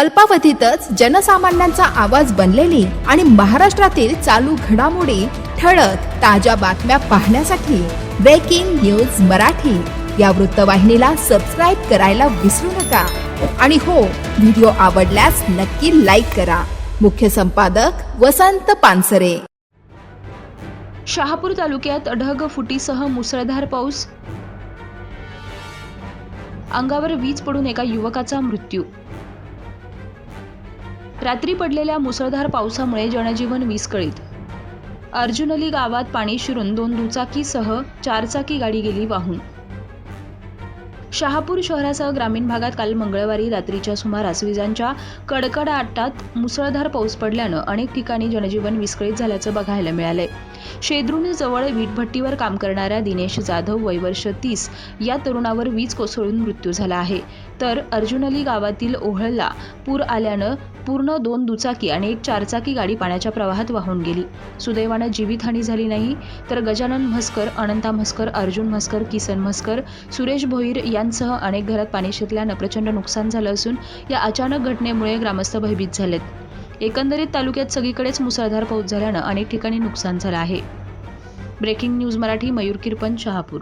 अल्पावधीतच जनसामान्यांचा आवाज बनलेली आणि महाराष्ट्रातील चालू घडामोडी ठळक ताज्या बातम्या पाहण्यासाठी ब्रेकिंग न्यूज मराठी. या वृत्तवाहिनीला सबस्क्राईब करायला विसरू नका. आणि हो व्हिडिओ आवडल्यास नक्की लाईक करा. मुख्य संपादक वसंत पानसरे. शहापूर तालुक्यात ढग फुटीसह मुसळधार पाऊस. अंगावर वीज पडून एका युवकाचा मृत्यू. रात्री पडलेल्या मुसळधार पावसामुळे जनजीवन विस्कळीत. अर्जुनली गावात पाणी शिरून दोन दुचाकीसह चारचाकी गाडी गेली वाहून. शहापूर शहरासह ग्रामीण भागात काल मंगळवारी रात्रीच्या सुमारास विजांच्या कडकडाटात मुसळधार पाऊस पडल्यानं अनेक ठिकाणी जनजीवन विस्कळीत झाल्याचं बघायला मिळालंय. शेद्रुनी जवळ वीटभट्टीवर काम करणाऱ्या दिनेश जाधव वय वर्ष तीस या तरुणावर वीज कोसळून मृत्यू झाला आहे. तर अर्जुनली गावातील ओहळला पूर आल्यानं पूर्ण दोन दुचाकी आणि एक चारचाकी गाडी पाण्याच्या प्रवाहात वाहून गेली. सुदैवानं जीवितहानी झाली नाही तर गजानन म्हस्कर अनंता म्हस्कर अर्जुन म्हस्कर किसन म्हस्कर सुरेश भोईर यांसह अनेक घरात पाणी शिरल्यानं प्रचंड नुकसान झालं असून या अचानक घटनेमुळे ग्रामस्थ भयभीत झालेत. एकंदरीत तालुक्यात सगळीकडेच मुसळधार पाऊस झाल्यानं अनेक ठिकाणी नुकसान झालं आहे. Breaking news Marathi Mayur Kirpan Shahapur.